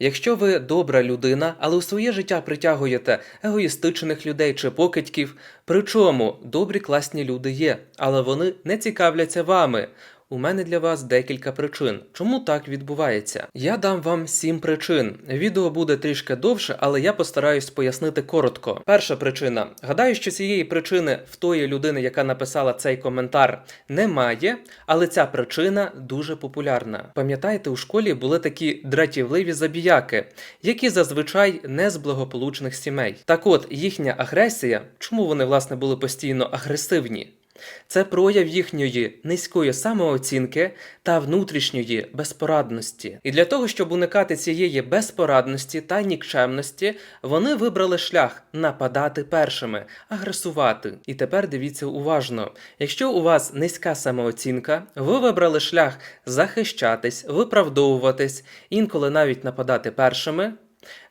Якщо ви добра людина, але у своє життя притягуєте егоїстичних людей чи покидьків, причому добрі класні люди є, але вони не цікавляться вами. У мене для вас декілька причин, чому так відбувається. Я дам вам сім причин. Відео буде трішки довше, але я постараюсь пояснити коротко. Перша причина. Гадаю, що цієї причини в тої людини, яка написала цей коментар, немає, але ця причина дуже популярна. Пам'ятаєте, у школі були такі дратівливі забіяки, які зазвичай не з благополучних сімей. Так от їхня агресія, чому вони власне були постійно агресивні? Це прояв їхньої низької самооцінки та внутрішньої безпорадності. І для того, щоб уникати цієї безпорадності та нікчемності, вони вибрали шлях нападати першими, агресувати. І тепер дивіться уважно: якщо у вас низька самооцінка, ви вибрали шлях захищатись, виправдовуватись, інколи навіть нападати першими.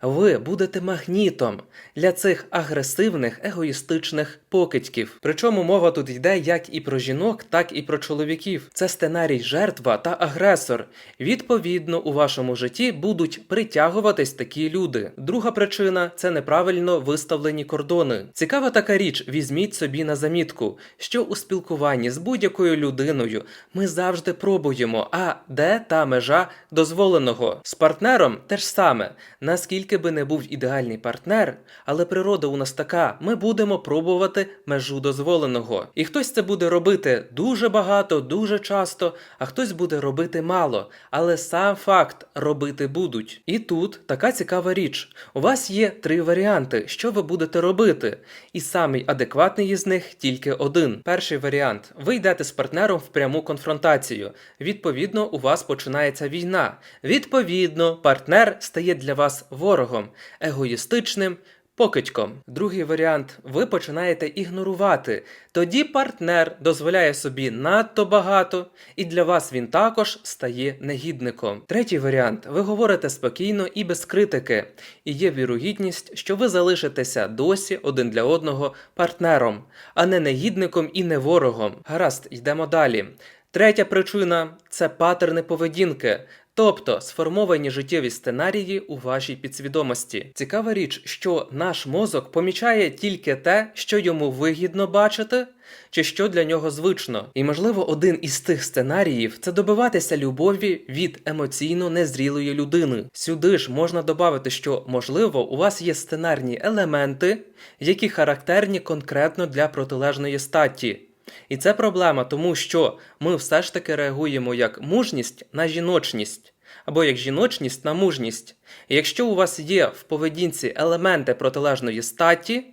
Ви будете магнітом для цих агресивних егоїстичних покидьків. Причому мова тут йде як і про жінок, так і про чоловіків. Це сценарій жертва та агресор. Відповідно, у вашому житті будуть притягуватись такі люди. Друга причина це неправильно виставлені кордони. Цікава така річ, візьміть собі на замітку, що у спілкуванні з будь-якою людиною ми завжди пробуємо, а де та межа дозволеного. З партнером теж саме. Наскільки би не був ідеальний партнер, але природа у нас така, ми будемо пробувати межу дозволеного. І хтось це буде робити дуже багато, дуже часто, а хтось буде робити мало. Але сам факт робити будуть. І тут така цікава річ: у вас є три варіанти, що ви будете робити, і самий адекватний із них тільки один. Перший варіант: ви йдете з партнером в пряму конфронтацію. Відповідно, у вас починається війна. Відповідно, партнер стає для вас ворогом, егоїстичним. Покидьком. Другий варіант ви починаєте ігнорувати. Тоді партнер дозволяє собі надто багато, і для вас він також стає негідником. Третій варіант ви говорите спокійно і без критики, і є вірогідність, що ви залишитеся досі один для одного партнером, а не негідником і не ворогом. Гаразд, йдемо далі. Третя причина це патерни поведінки. Тобто сформовані життєві сценарії у вашій підсвідомості. Цікава річ, що наш мозок помічає тільки те, що йому вигідно бачити, чи що для нього звично. І можливо, один із тих сценаріїв це добиватися любові від емоційно незрілої людини. Сюди ж можна додати, що можливо у вас є сценарні елементи, які характерні конкретно для протилежної статі. І це проблема, тому що ми все ж таки реагуємо як мужність на жіночність, або як жіночність на мужність. І якщо у вас є в поведінці елементи протилежної статі,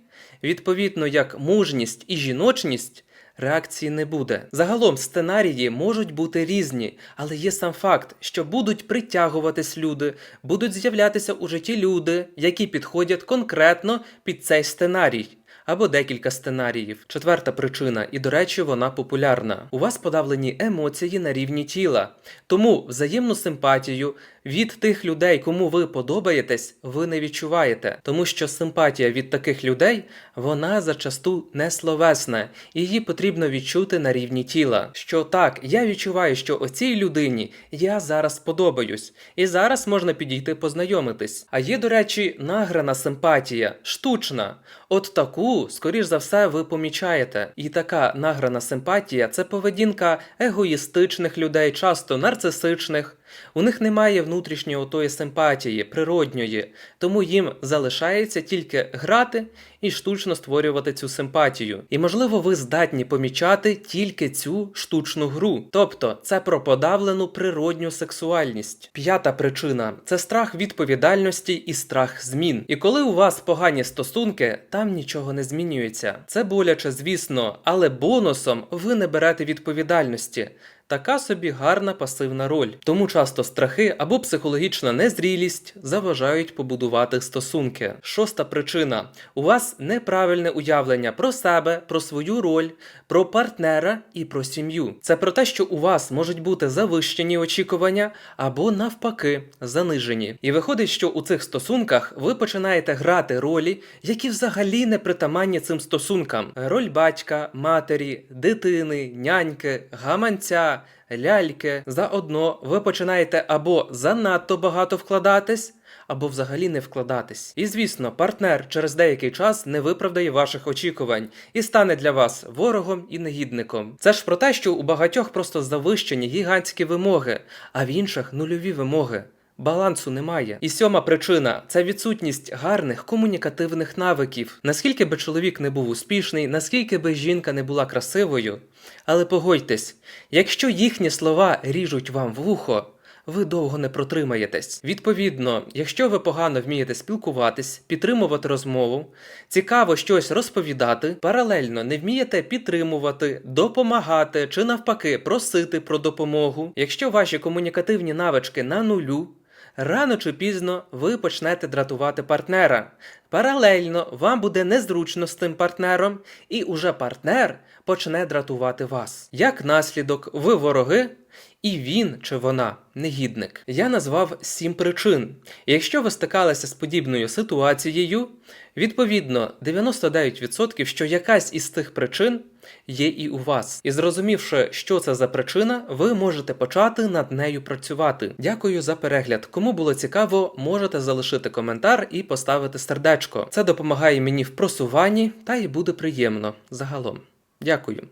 відповідно як мужність і жіночність, реакції не буде. Загалом сценарії можуть бути різні, але є сам факт, що будуть притягуватись люди, будуть з'являтися у житті люди, які підходять конкретно під цей сценарій або декілька сценаріїв. Четверта причина, і до речі, вона популярна. У вас подавлені емоції на рівні тіла. Тому взаємну симпатію від тих людей, кому ви подобаєтесь, ви не відчуваєте, тому що симпатія від таких людей вона зачасту не словесна, її потрібно відчути на рівні тіла. Що так, я відчуваю, що оцій людині я зараз подобаюсь, і зараз можна підійти познайомитись. А є, до речі, награна симпатія, штучна. От таку, скоріш за все, ви помічаєте. І така награна симпатія це поведінка егоїстичних людей, часто нарцисичних. У них немає внутрішньої тої симпатії, природньої, тому їм залишається тільки грати і штучно створювати цю симпатію. І можливо, ви здатні помічати тільки цю штучну гру, тобто це про подавлену природню сексуальність. П'ята причина це страх відповідальності і страх змін. І коли у вас погані стосунки, там нічого не змінюється. Це боляче, звісно, але бонусом ви не берете відповідальності. Така собі гарна пасивна роль. Тому часто страхи або психологічна незрілість заважають побудувати стосунки. Шоста причина: у вас неправильне уявлення про себе, про свою роль, про партнера і про сім'ю. Це про те, що у вас можуть бути завищені очікування або навпаки занижені. І виходить, що у цих стосунках ви починаєте грати ролі, які взагалі не притаманні цим стосункам: роль батька, матері, дитини, няньки, гаманця ляльки. Заодно ви починаєте або занадто багато вкладатись, або взагалі не вкладатись. І звісно, партнер через деякий час не виправдає ваших очікувань і стане для вас ворогом і негідником. Це ж про те, що у багатьох просто завищені гігантські вимоги, а в інших нульові вимоги. Балансу немає. І сьома причина це відсутність гарних комунікативних навиків. Наскільки би чоловік не був успішний, наскільки би жінка не була красивою. Але погодьтесь, якщо їхні слова ріжуть вам в вухо, ви довго не протримаєтесь. Відповідно, якщо ви погано вмієте спілкуватись, підтримувати розмову, цікаво щось розповідати, паралельно не вмієте підтримувати, допомагати чи навпаки просити про допомогу. Якщо ваші комунікативні навички на нулю, рано чи пізно ви почнете дратувати партнера. Паралельно вам буде незручно з тим партнером, і уже партнер почне дратувати вас. Як наслідок, ви вороги, і він чи вона негідник. Я назвав сім причин. Якщо ви стикалися з подібною ситуацією, відповідно 99% що якась із тих причин є і у вас. І зрозумівши, що це за причина, ви можете почати над нею працювати. Дякую за перегляд. Кому було цікаво, можете залишити коментар і поставити сердечко. Це допомагає мені в просуванні та й буде приємно загалом. Дякую.